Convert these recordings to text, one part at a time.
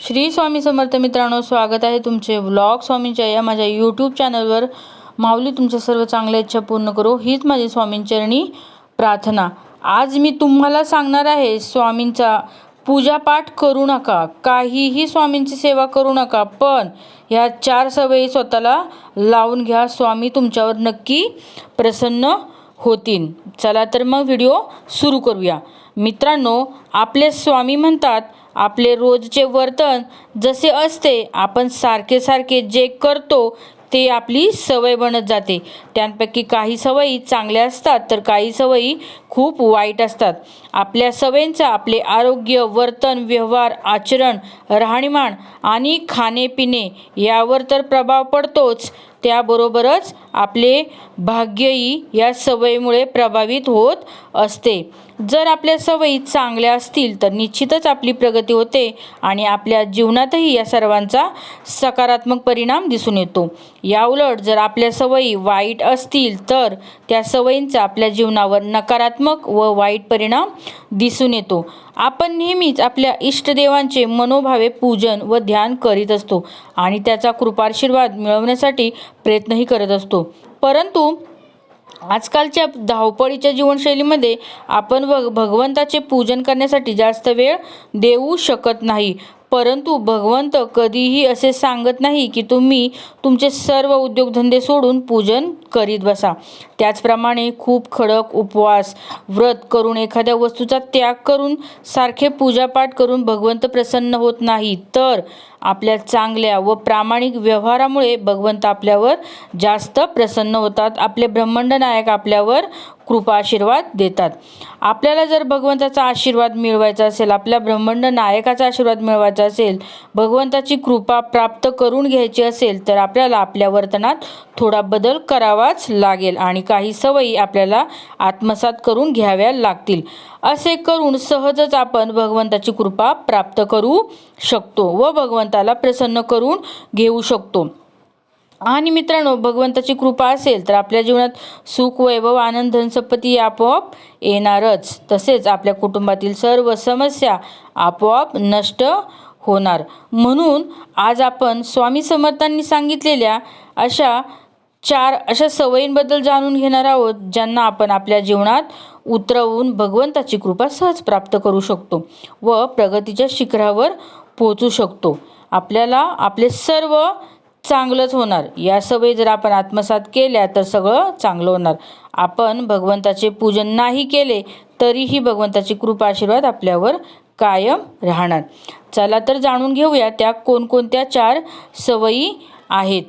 श्री स्वामी समर्थ मित्रांनो स्वागत आहे तुमचे व्लॉग स्वामींच्या या माझ्या यूट्यूब चॅनलवर माऊली तुमच्या सर्व चांगल्या इच्छा पूर्ण करो. हीच माझी स्वामींचरणी प्रार्थना. आज मी तुम्हाला सांगणार आहे स्वामींचा पूजापाठ करू नका. काहीही स्वामींची सेवा करू नका पण ह्या चार सवयी स्वतःला लावून घ्या. स्वामी तुमच्यावर नक्की प्रसन्न होतील चला तर मग व्हिडिओ सुरू करूया. मित्रांनो आपले स्वामी म्हणतात आपले रोजचे वर्तन जसे असते आपण सारखे सारखे जे करतो ते आपली सवय बनत जाते. त्यांपैकी काही सवयी चांगल्या असतात तर काही सवयी खूप वाईट असतात. आपल्या सवयींचा आपले आरोग्य वर्तन व्यवहार आचरण राहणीमान आणि खाणेपिणे यावर तर प्रभाव पडतोच. त्याबरोबरच आपले भाग्यही या सवयीमुळे प्रभावित होत असते. जर आपल्या सवयी चांगल्या असतील तर निश्चितच आपली प्रगती होते आणि आपल्या जीवनातही या सर्वांचा सकारात्मक परिणाम दिसून येतो. याउलट जर आपल्या सवयी वाईट असतील तर त्या सवयींचा आपल्या जीवनावर नकारात्मक व वाईट परिणाम दिसून येतो. आपण नेहमीच आपल्या इष्टदेवांचे मनोभावे पूजन व ध्यान करीत असतो आणि त्याचा कृपाशीर्वाद मिळवण्यासाठी प्रयत्नही करत असतो. परंतु आजकालच्या धावपळीच्या जीवनशैलीमध्ये आपण भग भगवंताचे पूजन करण्यासाठी जास्त वेळ देऊ शकत नाही. परंतु भगवंत कधीही असे सांगत नाही की तुम्ही तुमचे सर्व उद्योगधंदे सोडून पूजन करीत बसा. त्याचप्रमाणे खूप खडक उपवास व्रत करून एखाद्या वस्तूचा त्याग करून सारखे पूजापाठ करून भगवंत प्रसन्न होत नाही तर आपल्या चांगल्या व प्रामाणिक व्यवहारामुळे भगवंत आपल्यावर जास्त प्रसन्न होतात. आपले ब्रह्मंड नायक आपल्यावर कृपा आशीर्वाद देतात. आपल्याला जर भगवंताचा आशीर्वाद मिळवायचा असेल आपल्या ब्रह्मांड नायकाचा आशीर्वाद मिळवायचा असेल भगवंताची कृपा प्राप्त करून घ्यायची असेल तर आपल्याला आपल्या वर्तनात थोडा बदल करावाच लागेल आणि काही सवयी आपल्याला आत्मसात करून घ्याव्या लागतील. असे करून सहजच आपण भगवंताची कृपा प्राप्त करू शकतो व भगवंताला प्रसन्न करून घेऊ शकतो. आणि मित्रांनो भगवंताची कृपा असेल तर आपल्या जीवनात सुख वैभव आनंद धनसंपत्ती आपोआप येणारच. तसेच आपल्या कुटुंबातील सर्व समस्या आपोआप नष्ट होणार. म्हणून आज आपण स्वामी समर्थांनी सांगितलेल्या अशा चार अशा सवयींबद्दल जाणून घेणार आहोत ज्यांना आपण आपल्या जीवनात उतरवून भगवंताची कृपा सहज प्राप्त करू शकतो व प्रगतीच्या शिखरावर पोहोचू शकतो. आपल्याला आपले सर्व चांगलंच होणार. या सवयी जर आपण आत्मसात केल्या तर सगळं चांगलं होणार. आपण भगवंताचे पूजन नाही केले तरीही भगवंताची कृपा आशीर्वाद आपल्यावर कायम राहणार. चला तर जाणून घेऊया त्या कोणकोणत्या चार सवयी आहेत.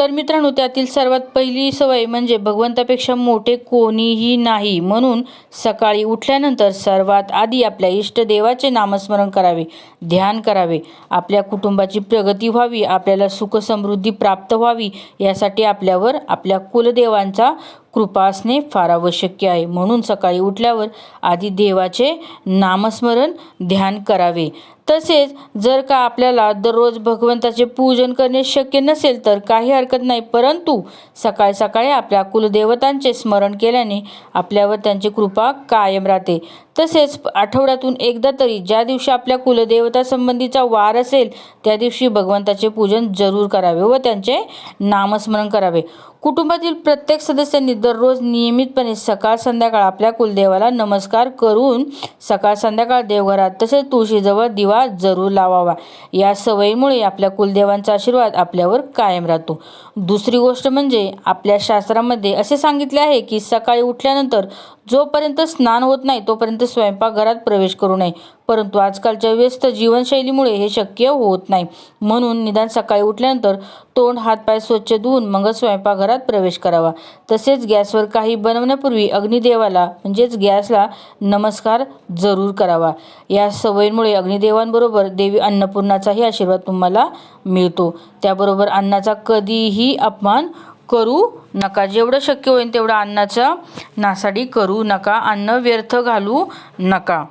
तर मित्रांनो त्यातील सर्वात पहिली सवय म्हणजे भगवंतापेक्षा मोठे कोणीही नाही म्हणून सकाळी उठल्यानंतर सर्वात आधी आपल्या इष्टदेवाचे नामस्मरण करावे ध्यान करावे. आपल्या कुटुंबाची प्रगती व्हावी आपल्याला सुख समृद्धी प्राप्त व्हावी यासाठी आपल्यावर आपल्या कुलदेवांचा कृपा असणे फार आवश्यक आहे. म्हणून सकाळी उठल्यावर आधी देवाचे नामस्मरण ध्यान करावे. तसेच जर का आपल्याला दररोज भगवंताचे पूजन करणे शक्य नसेल तर काही हरकत नाही परंतु सकाळी सकाळी आपल्या कुलदेवतांचे स्मरण केल्याने आपल्यावर त्यांची कृपा कायम राहते. तसेच आठवड्यातून एकदा तरी ज्या दिवशी आपल्या कुलदेवता संबंधीचा वार असेल त्या दिवशी भगवंताचे पूजन जरूर करावे व त्यांचे नामस्मरण करावे. कुटुंबातील प्रत्येक सदस्यांनी दररोज नियमितपणे सकाळ संध्याकाळ आपल्या कुलदेवाला नमस्कार करून सकाळ संध्याकाळ देवघरात तसेच तुळशीजवळ दिवा जरूर लावावा. या सवयीमुळे आपल्या कुलदेवांचा आशीर्वाद आपल्यावर कायम राहतो. दुसरी गोष्ट म्हणजे आपल्या शास्त्रामध्ये असे सांगितले आहे की सकाळी उठल्यानंतर जोपर्यंत स्नान होत नाही तोपर्यंत स्वयंपाकघरात प्रवेश करू नये. परंतु आजकालच्या व्यस्त जीवनशैलीमुळे हे शक्य होत नाही. म्हणून निदान सकाळी उठल्यानंतर तोंड हातपाय स्वच्छ धुवून मग स्वयंपाकघरात प्रवेश करावा. तसेच गॅसवर काही बनवण्यापूर्वी अग्निदेवाला म्हणजेच गॅसला नमस्कार जरूर करावा. या सवयींमुळे अग्निदेवांबरोबर देवी अन्नपूर्णाचाही आशीर्वाद तुम्हाला मिळतो. त्याबरोबर अन्नाचा कधीही अपमान करू नका. जेवढं शक्य होईल तेवढं अन्नाचा नासाडी करू नका. अन्न व्यर्थ घालू नका.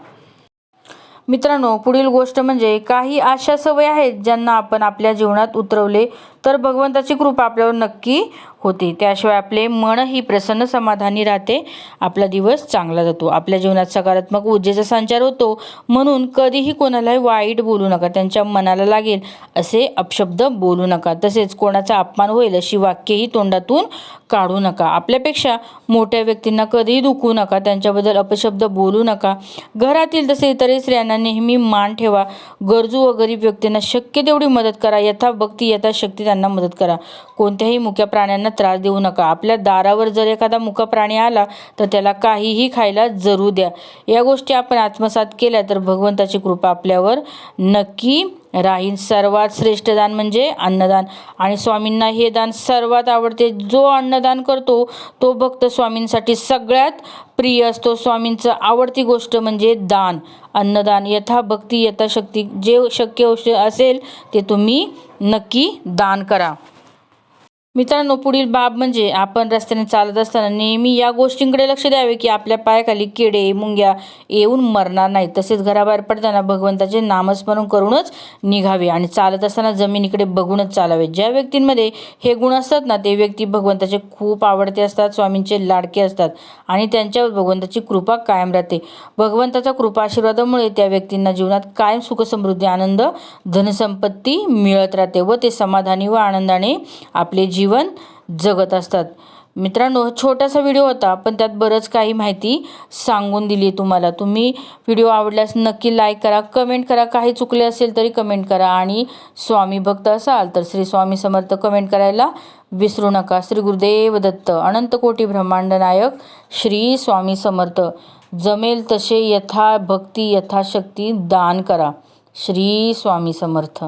मित्रांनो पुढील गोष्ट म्हणजे काही अशा सवयी आहेत ज्यांना आपण आपल्या जीवनात उतरवले तर भगवंताची कृपा आपल्यावर नक्की होते. त्याशिवाय आपले मनही प्रसन्न समाधानी राहते. आपला दिवस चांगला जातो. आपल्या जीवनात सकारात्मक ऊर्जेचा संचार होतो. म्हणून कधीही कोणालाही वाईट बोलू नका. त्यांच्या मनाला लागेल असे अपशब्द बोलू नका. तसेच कोणाचा अपमान होईल अशी वाक्यही तोंडातून काढू नका. आपल्यापेक्षा मोठ्या व्यक्तींना कधीही दुखू नका. त्यांच्याबद्दल अपशब्द बोलू नका. घरातील तसे इतरही स्त्रियांना नेहमी मान ठेवा. गरजू व गरीब व्यक्तींना शक्य तेवढी मदत करा. यथाभक्ती यथाशक्ती त्यांना मदत करा. कोणत्याही मुक्या प्राण्यांना त्रास देऊ नका. आपल्या दारावर जर एखादा मुका प्राणी आला तर त्याला काहीही खायला जरूर द्या. या गोष्टी आपण आत्मसात केल्या तर भगवंताची कृपा आपल्यावर नक्की राहील. सर्वात श्रेष्ठ दान म्हणजे अन्नदान. आणि स्वामींना हे दान सर्वात आवडते. जो अन्नदान करतो तो भक्त स्वामींसाठी सगळ्यात प्रिय असतो. स्वामींचं आवडती गोष्ट म्हणजे दान. अन्नदान. यथा भक्ती यथाशक्ती जे शक्य असेल ते तुम्ही नक्की दान करा. मित्रांनो पुढील बाब म्हणजे आपण रस्त्याने चालत असताना नेहमी या गोष्टींकडे लक्ष द्यावे की आपल्या पायाखाली किडे मुंग्या येऊन मरणार नाही तसेच घराबाहेर पडताना भगवंताचे नामस्मरण करूनच निघावे आणि चालत असताना जमिनीकडे बघूनच चालावे. ज्या व्यक्तींमध्ये हे गुण असतात ना ते व्यक्ती भगवंताचे खूप आवडते असतात स्वामींचे लाडके असतात आणि त्यांच्यावर भगवंताची कृपा कायम राहते. भगवंताचा कृपा आशीर्वादामुळे त्या व्यक्तींना जीवनात कायम सुख समृद्धी आनंद धनसंपत्ती मिळत राहते व ते समाधानी व आनंदाने आपले जीवन जगत असतात. मित्रांनो छोटासा व्हिडिओ होता पण त्यात बरंच काही माहिती सांगून दिली तुम्हाला. तुम्ही व्हिडिओ आवडल्यास नक्की लाईक करा कमेंट करा. काही चुकले असेल तरी कमेंट करा. आणि स्वामी भक्त असाल तर श्री स्वामी समर्थ कमेंट करायला विसरू नका. श्री गुरुदेव दत्त अनंत कोटी ब्रह्मांड नायक श्री स्वामी समर्थ. जमेल तसे यथा भक्ती यथाशक्ती दान करा. श्री स्वामी समर्थ.